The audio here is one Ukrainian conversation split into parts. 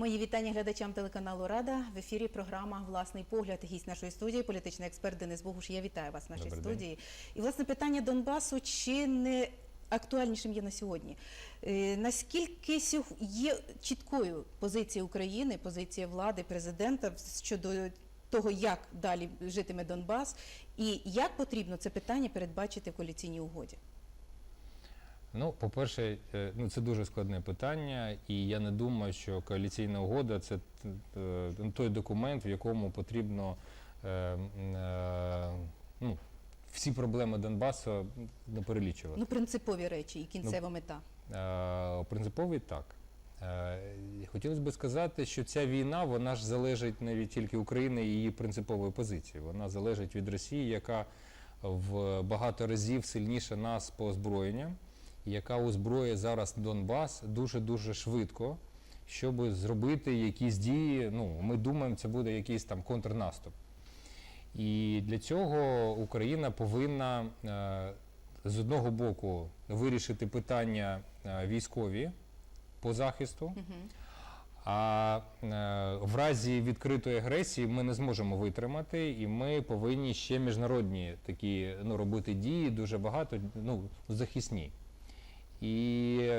Мої вітання глядачам телеканалу Рада. В ефірі програма Власний погляд. Гість нашої студії, політичний експерт Денис Богуш. Я вітаю вас в нашій Добрий день. студії. І власне питання Донбасу чи не актуальнішим є на сьогодні? Е, Наскільки є чіткою позиція України, позиція влади, президента щодо того, як далі житиме Донбас, і як потрібно це питання передбачити в коаліційній угоді? Ну, по-перше, е, ну це дуже складне питання, і я не думаю, що коаліційна угода це е, ну, той документ, в якому потрібно е, ну, всі проблеми Донбасу не перелічувати. Ну, принципові речі і кінцева мета. Е, Принциповий так. Хотілося б сказати, що ця війна вона ж залежить не від тільки України і її принципової позиції. Вона залежить від Росії, яка в багато разів сильніша нас по озброєнням, яка озброює зараз Донбас дуже дуже швидко, щоб зробити якісь дії. Ну ми думаємо, це буде якийсь там контрнаступ. І для цього Україна повинна е, з одного боку вирішити питання е, військові по захисту. А е, в разі відкритої агресії ми не зможемо витримати, і ми повинні ще міжнародні такі ну, робити дії дуже багато, ну захисні. І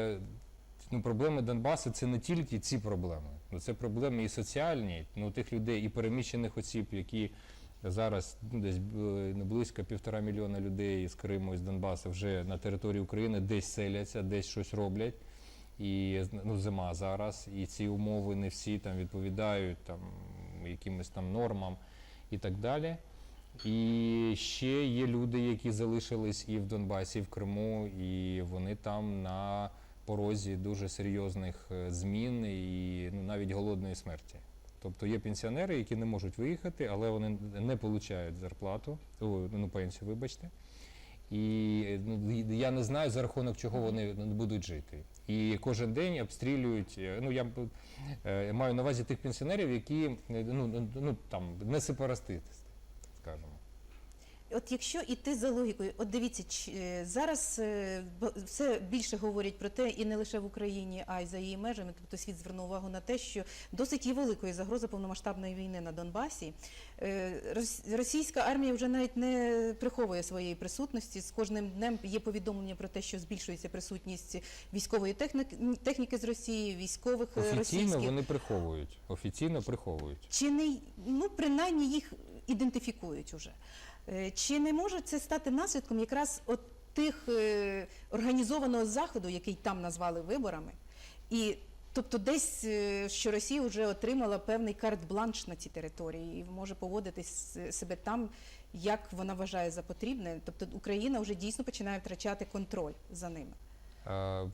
ну, проблеми Донбасу це не тільки ці проблеми, ну це проблеми і соціальні, ну тих людей, і переміщених осіб, які зараз ну, десь е, близько півтора мільйона людей з Криму і з Донбасу вже на території України десь селяться, десь щось роблять. І ну, зима зараз, і ці умови не всі там відповідають там якимось там нормам і так далі. І ще є люди, які залишились і в Донбасі, і в Криму, і вони там на порозі дуже серйозних е, змін і ну, навіть голодної смерті. Тобто є пенсіонери, які не можуть виїхати, але вони не отримують зарплату, о, ну пенсію, вибачте. І ну, я не знаю за рахунок чого вони будуть жити. І кожен день обстрілюють. е, Ну я е, маю на увазі тих пенсіонерів, які ну, ну, ну там не сепаратисти, скажімо. От якщо іти за логікою, от дивіться, е, зараз е, все більше говорять про те, і не лише в Україні, а й за її межами. Тобто світ звернув увагу на те, що досить є великою загроза повномасштабної війни на Донбасі. Е, рос- Російська армія вже навіть не приховує своєї присутності. З кожним днем є повідомлення про те, що збільшується присутність військової техніки, техніки з Росії, військових Офіційно російських. вони приховують. Офіційно приховують. Чи не ну принаймні їх ідентифікують уже? Е, Чи не може це стати наслідком якраз от тих е, організованого заходу, який там назвали виборами, і тобто десь е, що Росія вже отримала певний карт-бланш на цій території і може поводитись е, себе там, як вона вважає за потрібне. Тобто Україна вже дійсно починає втрачати контроль за ними.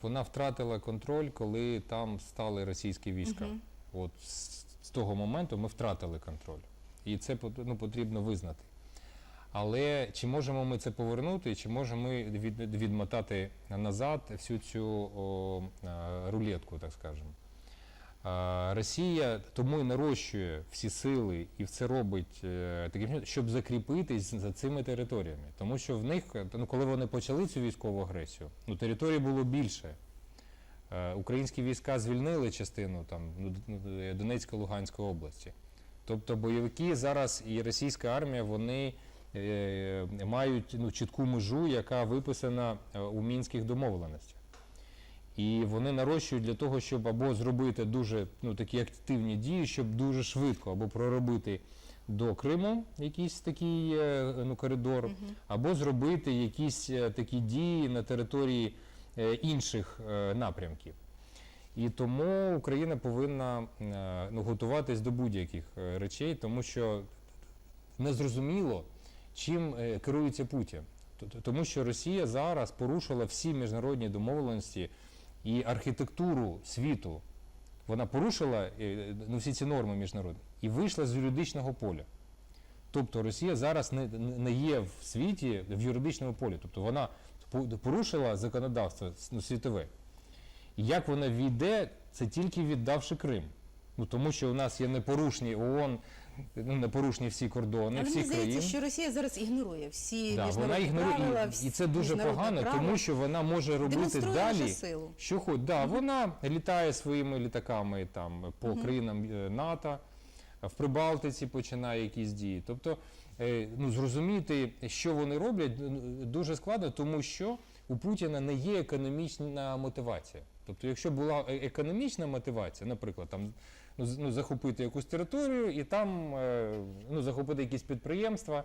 Вона втратила контроль, коли там стали російські війська. От з, того моменту ми втратили контроль. І це ну, потрібно визнати. Але чи можемо ми це повернути, чи можемо ми від, відмотати назад всю цю о, е, рулетку, так скажемо? Росія тому і нарощує всі сили і все робить е, таким щоб закріпитись за цими територіями. Тому що в них, ну, коли вони почали цю військову агресію, ну території було більше. Е, Українські війська звільнили частину там ну, Д- Донецької Луганської області. Тобто бойовики зараз і російська армія вони мають ну, чітку межу, яка виписана е, у мінських домовленостях. І вони нарощують для того, щоб або зробити дуже ну, такі активні дії, щоб дуже швидко або проробити до Криму якийсь такий е, ну, коридор, або зробити якісь е, такі дії на території е, інших е, напрямків. І тому Україна повинна е, ну, готуватись до будь-яких е, речей, тому що незрозуміло, чим е, керується Путін. Тому що Росія зараз порушила всі міжнародні домовленості і архітектуру світу. Вона порушила е, ну, всі ці норми міжнародні і вийшла з юридичного поля. Тобто Росія зараз не, не є в світі в юридичному полі. Тобто вона порушила законодавство ну, світове. І як вона війде, це тільки віддавши Крим. Ну тому що у нас є непорушні ООН ну, непорушні всі кордони, Але всі мені здається, країни. що Росія зараз ігнорує всі Да, вона ігнорує, правила, і, і це дуже міжнародне погано, право. тому що вона може робити Демонструє далі. силу. Що хоч, да, вона літає своїми літаками там по країнам е, НАТО, в Прибалтиці починає якісь дії. Тобто, е, ну зрозуміти, що вони роблять, ну, дуже складно, тому що у Путіна не є економічна мотивація. Тобто, якщо була е- економічна мотивація, наприклад, там ну, ну, захопити якусь територію і там е, ну, захопити якісь підприємства.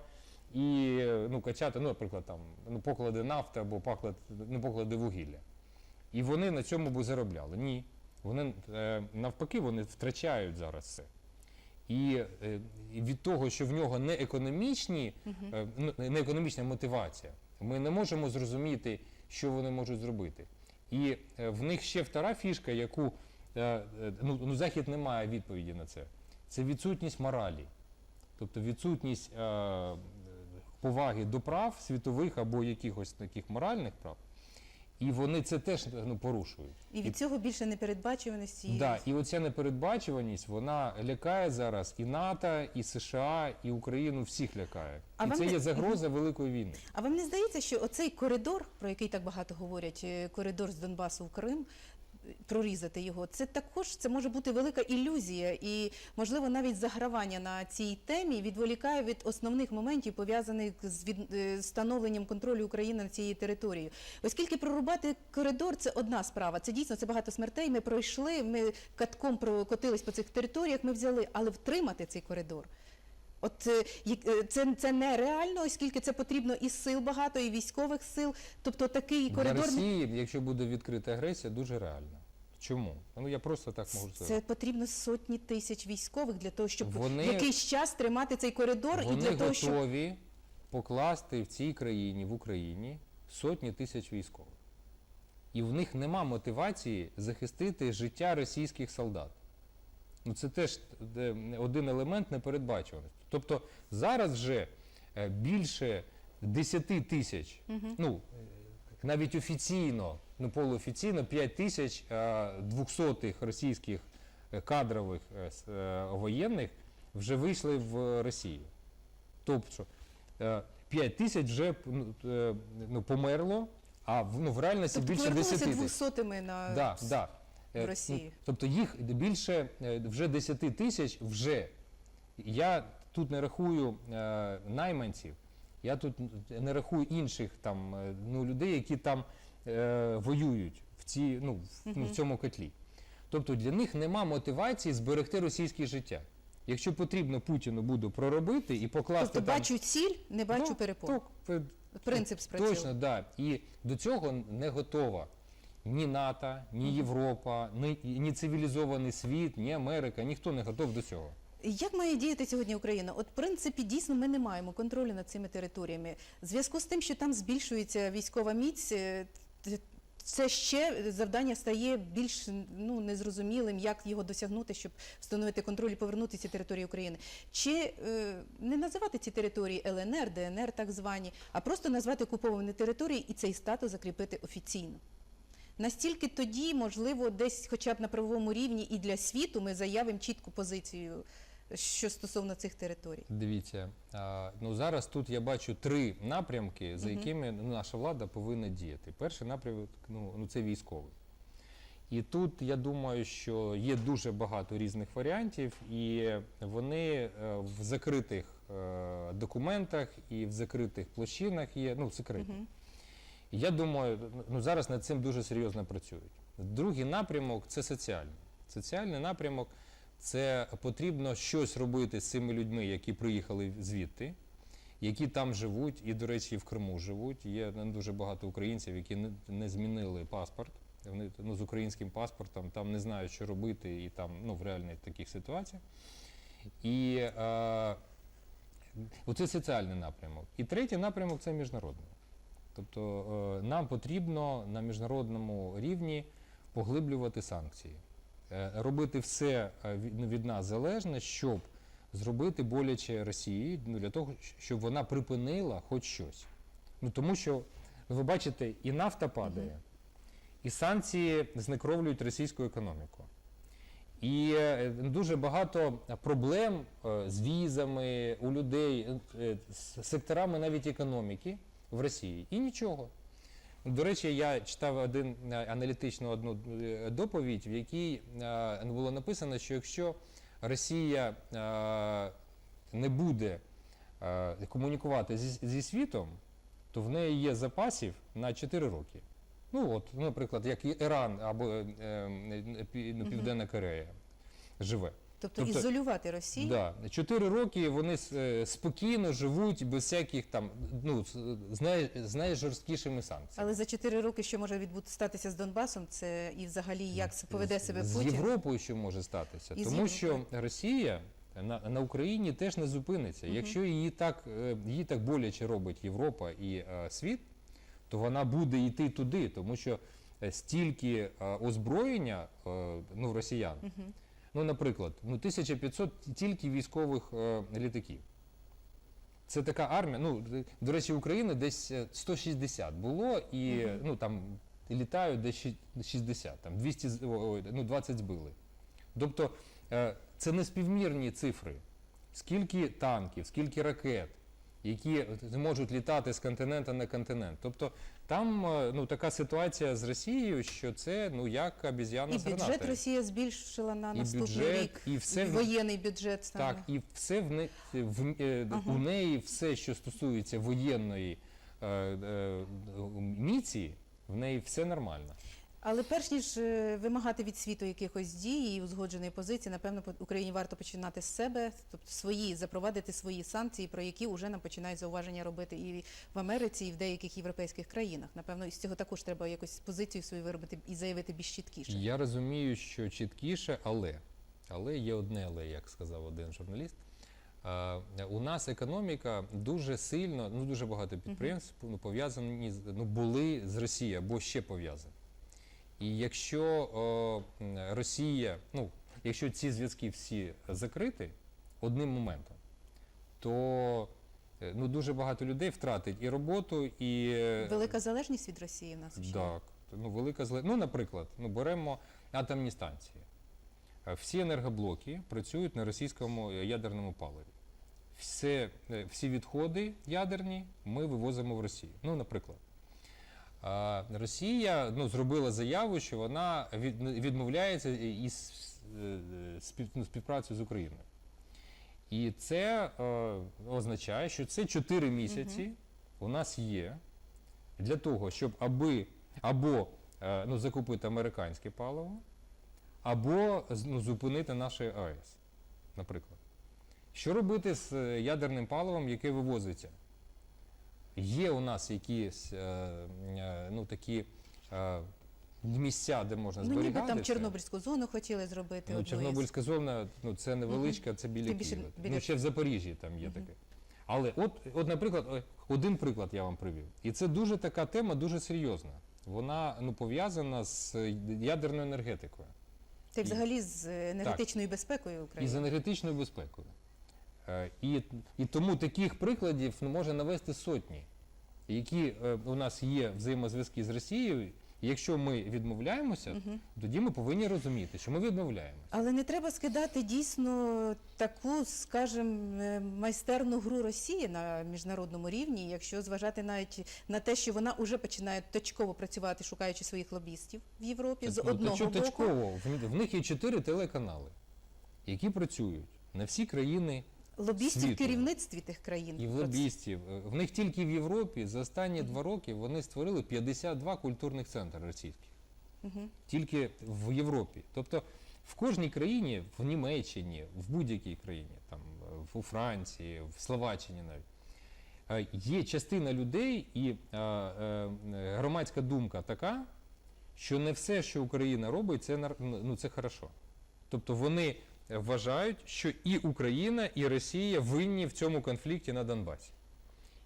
І ну, качати, ну, наприклад, там ну, поклади нафти або поклад, ну, поклади вугілля. І вони на цьому би заробляли. Ні. Вони е, навпаки вони втрачають зараз це. І е, від того, що в нього не економічні, ну, не економічна мотивація, ми не можемо зрозуміти, що вони можуть зробити. І в них ще втора фішка, яку ну, ну, Захід не має відповіді на це. Це відсутність моралі. Тобто відсутність е, поваги до прав світових або якихось таких моральних прав. І вони це теж ну, порушують. І від цього більше непередбачуваності. Да, і оця непередбачуваність, вона лякає зараз і НАТО, і США, і Україну всіх лякає. А і це не- є загроза великої війни. А вам не здається, що оцей коридор, про який так багато говорять, е, коридор з Донбасу в Крим, е, прорізати його, це також це може бути велика ілюзія, і можливо навіть загравання на цій темі відволікає від основних моментів, пов'язаних з е, встановленням контролю України над цією територією. Оскільки прорубати коридор це одна справа. Це дійсно це багато смертей. Ми пройшли, ми катком прокотились по цих територіях. Ми взяли, але втримати цей коридор. От е, е, це, це нереально, оскільки це потрібно і сил багато, і військових сил. Тобто такий Для коридор Росії, якщо буде відкрита агресія, дуже реально. Чому? Ну я просто так можу сказати. це потрібно сотні тисяч військових для того, щоб Вони- якийсь час тримати цей коридор і Вони для того, щоб готові покласти в цій країні, в Україні, сотні тисяч військових. І в них нема мотивації захистити життя російських солдат. Ну це теж один елемент непередбачуваності. Тобто зараз вже е, більше 10 тисяч, ну е, навіть офіційно, ну полуофіційно 5 тисяч е, двохсотих російських е, кадрових воєнних вже вийшли в Росію. Тобто е, 5 тисяч вже ну, ну, померло, а в, ну, в реальності тобто більше 10 повернулися тисяч. двохсотими на Да, да. Е, в Росії. ну, Тобто їх більше е, вже 10 тисяч вже. Я тут не рахую е, найманців, я тут не рахую інших там ну, людей, які там е, воюють в, ці, ну, в, ну, в цьому котлі. Тобто для них нема мотивації зберегти російське життя. Якщо потрібно Путіну буде проробити і покласти тобто там... бачу ціль, не бачу Ну, перепон. так, е, Принцип спрацьовує. Точно, да. І до цього не готова ні НАТО, ні Європа, ні, ні цивілізований світ, ні Америка, ніхто не готов до цього. Як має діяти сьогодні Україна? От, в принципі, дійсно ми не маємо контролю над цими територіями. В зв'язку з тим, що там збільшується військова міць, е, це ще завдання стає більш ну, незрозумілим, як його досягнути, щоб встановити контроль і повернути ці території України. Чи е, не називати ці території ЛНР, ДНР, так звані, а просто назвати окуповані території і цей статус закріпити офіційно. Настільки тоді, можливо, десь, хоча б на правовому рівні, і для світу ми заявимо чітку позицію, що стосовно цих територій. Дивіться, ну зараз тут я бачу три напрямки, за якими ну, наша влада повинна діяти. Перший напрямок ну, ну, це військовий. І тут я думаю, що є дуже багато різних варіантів, і вони е, в закритих е, документах і в закритих площинах є ну, секретні. Я думаю, ну зараз над цим дуже серйозно працюють. Другий напрямок це соціальний. Соціальний напрямок це потрібно щось робити з цими людьми, які приїхали звідти, які там живуть, і, до речі, в Криму живуть. Є дуже багато українців, які не, не змінили паспорт. Вони ну, з українським паспортом там не знають, що робити, і там ну, в реальних таких ситуаціях. І е, оце соціальний напрямок. І третій напрямок це міжнародний. Тобто е, нам потрібно на міжнародному рівні поглиблювати санкції, Е, робити все е, від, від нас залежне, щоб зробити боляче Росії ну, для того, щоб вона припинила хоч щось. Ну тому що ну, ви бачите, і нафта падає, і санкції знекровлюють російську економіку. І дуже багато проблем з візами у людей, з секторами навіть економіки в Росії. І нічого. До речі, я читав один е, аналітичну одну е, доповідь, в якій е, було написано, що якщо Росія не буде комунікувати зі, світом, то в неї є запасів на 4 роки. Ну от, наприклад, як і Іран або е, е, Пі- ну, Південна Корея живе. Тобто, Тобто- ізолювати Росію. Да. Чотири роки вони е, спокійно живуть без всяких там, ну, з- з най- з найжорсткішими санкціями. Але за 4 роки, що може відбути статися з Донбасом, це і взагалі як поведе себе з Європою, що може статися, І тому що Росія на, на Україні теж не зупиниться. Якщо її так е, її так боляче робить Європа і е, світ, то вона буде йти туди, тому що е, стільки е, озброєння е, ну, росіян. Ну, наприклад, ну 1500 тільки військових е, літаків. Це така армія. Ну, е, до речі, України десь е, 160 було, і е, ну там літають десь щі- 60, там 200, з- ой, ну 20 збили. Тобто е, це не співмірні цифри. Скільки танків, скільки ракет, які можуть літати з континента на континент. Тобто там е, ну, така ситуація з Росією, що це ну як обіз'яна І з бюджет гранатою. Росія збільшила на І наступний бюджет, рік. і все в- воєнний бюджет стане. Так, і все в, не, в е, Ага. у неї все, що стосується воєнної е, е, міції, в неї все нормально. Але перш ніж е, вимагати від світу якихось дій і узгодженої позиції, напевно, Україні варто починати з себе, тобто свої запровадити свої санкції, про які вже нам починають зауваження робити і в Америці, і в деяких європейських країнах. Напевно, із цього також треба якось позицію свою виробити і заявити більш чіткіше. Я розумію, що чіткіше, але, але є одне але, як сказав один журналіст. У нас економіка дуже сильно, ну дуже багато підприємств ну, пов'язані ну, були з Росією або ще пов'язані. І якщо м, Росія, ну якщо ці зв'язки всі закриті одним моментом, то е, ну, дуже багато людей втратить і роботу, і е, Велика залежність від Росії в нас ще. так, ну велика зле. Ну, наприклад, ну беремо атомні станції. Е, Всі енергоблоки працюють на російському е, ядерному паливі. Все, е, всі відходи ядерні ми вивозимо в Росію. Ну, наприклад. Росія ну, зробила заяву, що вона відмовляється із е, ну, співпраці з Україною. І це е, означає, що це 4 місяці у нас є для того, щоб аби або е, ну, закупити американське паливо, або ну, зупинити наші АЕС, наприклад. Що робити з ядерним паливом, яке вивозиться? Є у нас якісь е, е, ну, такі е, місця, де можна Ну, зберігати. ніби там? Чорнобильську зону хотіли зробити. Ну, одну із- Чорнобильська зона, ну це невеличка, це біля більше Києва. біля Ну, ще в Запоріжжі там є Мгм. таке. Але от, от, наприклад, один приклад я вам привів. І це дуже така тема, дуже серйозна. Вона ну, пов'язана з ядерною енергетикою й взагалі з енергетичною безпекою і з енергетичною безпекою. Е, І, і тому таких прикладів ну, може навести сотні, які е, у нас є взаємозв'язки з Росією. Якщо ми відмовляємося, Мгм. тоді ми повинні розуміти, що ми відмовляємося. Але не треба скидати дійсно таку, скажімо, е, майстерну гру Росії на міжнародному рівні, якщо зважати навіть на те, що вона вже починає точково працювати, шукаючи своїх лобістів в Європі з Ну, одного боку. точково. В, в них є чотири телеканали, які працюють на всі країни Лобістів в світу. керівництві тих країн. і в лобістів. В них тільки в Європі за останні два роки вони створили 52 культурних центри російських. Мгм. Тільки в Європі. Тобто в кожній країні, в Німеччині, в будь-якій країні, там у Франції, в Словаччині навіть. е, Є частина людей і е, е, громадська думка така, що не все, що Україна робить, це ну, це хорошо. Тобто вони вважають, що і Україна, і Росія винні в цьому конфлікті на Донбасі.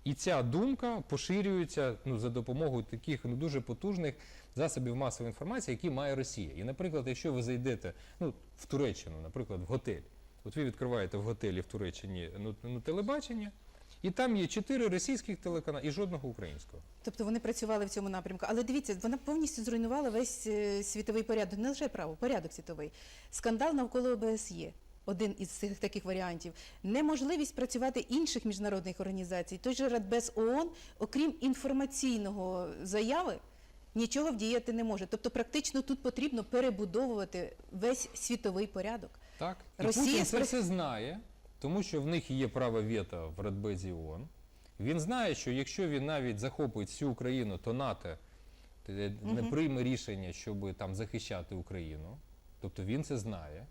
І ця думка поширюється ну, за допомогою таких ну, дуже потужних засобів масової інформації, які має Росія. І, наприклад, якщо ви зайдете ну, в Туреччину, наприклад, в готель, от ви відкриваєте в готелі в Туреччині ну, ну, телебачення, І там є чотири російських телеканали і жодного українського. Тобто вони працювали в цьому напрямку. Але дивіться, вона повністю зруйнувала весь е, світовий порядок, не лише право, порядок світовий. Скандал навколо ОБСЄ. Один із цих таких варіантів. Неможливість працювати інших міжнародних організацій. Той же Радбез ООН, окрім інформаційного заяви, нічого вдіяти не може. Тобто, практично тут потрібно перебудовувати весь світовий порядок. Так? І Росія Путін це все знає, тому що в них є право вето в Радбезі ООН. Він знає, що якщо він навіть захопить всю Україну, то НАТО е, не прийме рішення, щоб там захищати Україну. Тобто він це знає,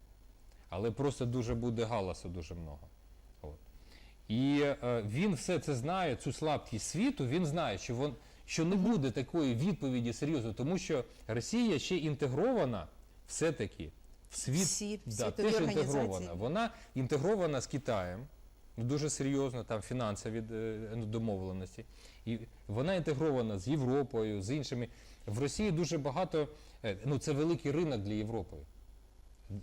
але просто дуже буде галасу дуже много. От. І е, він все це знає, цю слабкість світу, він знає, що, вон, що не буде такої відповіді серйозно, тому що Росія ще інтегрована все-таки світ, Всі да, теж інтегрована. Вона інтегрована з Китаєм, дуже серйозно, там фінансові е, ну, домовленості. І вона інтегрована з Європою, з іншими. В Росії дуже багато, е, ну це великий ринок для Європи.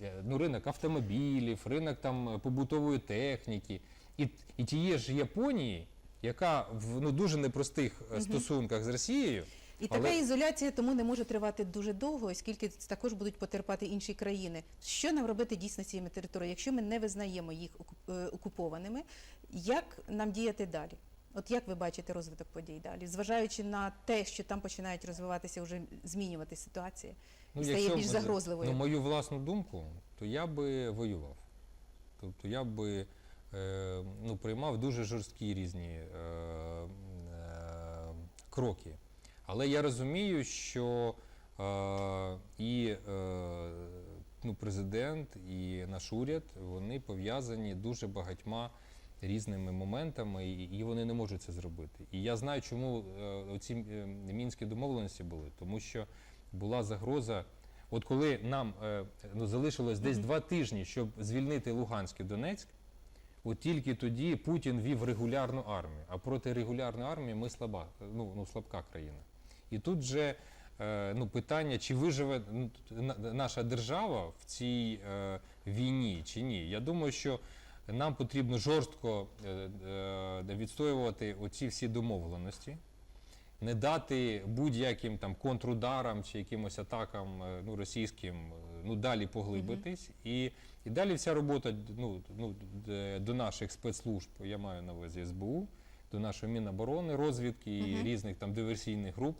Е, Ну, ринок автомобілів, ринок там побутової техніки. І, і тієї ж Японії, яка в ну, дуже непростих е, стосунках з Росією, І Але- така ізоляція тому не може тривати дуже довго, оскільки також будуть потерпати інші країни. Що нам робити дійсно з цією територією? Якщо ми не визнаємо їх е, окупованими, як нам діяти далі? От як ви бачите розвиток подій далі, зважаючи на те, що там починають розвиватися вже змінювати ситуація, і стає більш загрозливою. Ну, мою власну думку, то я би воював. Тобто я би е, ну, приймав дуже жорсткі різні е, е, кроки. Але я розумію, що е, і е, ну, президент, і наш уряд вони пов'язані дуже багатьма різними моментами, і, і вони не можуть це зробити. І я знаю, чому е, оці е, мінські домовленості були, тому що була загроза. От коли нам е, ну, залишилось десь два тижні, щоб звільнити Луганськ і Донецьк, от тільки тоді Путін вів регулярну армію. А проти регулярної армії ми слаба, ну, ну слабка країна. І тут же е, ну, питання, чи виживе наша держава в цій е, війні чи ні. Я думаю, що нам потрібно жорстко е, відстоювати оці всі домовленості не дати будь-яким там контрударам чи якимось атакам ну, російським ну, далі поглибитись. І, і далі вся робота ну, ну, до наших спецслужб, я маю на увазі СБУ, до нашої Міноборони, розвідки і Мгм. різних там диверсійних груп,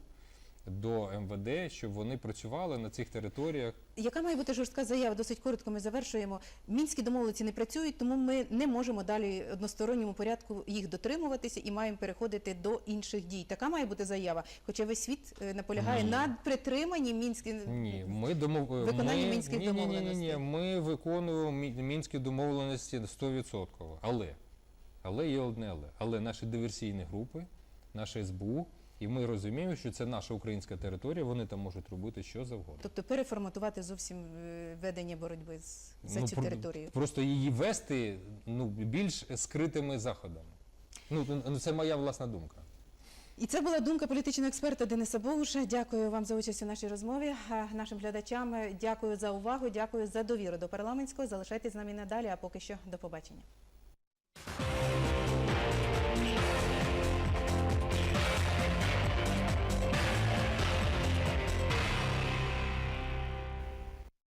до МВД, щоб вони працювали на цих територіях. Яка має бути жорстка заява? Досить коротко ми завершуємо. Мінські домовленості не працюють, тому ми не можемо далі односторонньому порядку їх дотримуватися і маємо переходити до інших дій. Така має бути заява. Хоча весь світ е, наполягає Ні. на притриманні мінські Ні, ми домов... Виконання ми... Мінських ні, ні, ні, ні, ні. Ми виконуємо мінські домовленості 100%. Але, але є одне але. Але наші диверсійні групи, наше СБУ, і ми розуміємо, що це наша українська територія, вони там можуть робити що завгодно. Тобто переформатувати зовсім е, ведення боротьби за Ну, цю про- територію. Просто її вести ну, більш скритими заходами. Ну, ну, це моя власна думка. І це була думка політичного експерта Дениса Богуша. Дякую вам за участь у нашій розмові. Нашим глядачам е, дякую за увагу, дякую за довіру до парламентського. Залишайтесь з нами надалі. А поки що до побачення.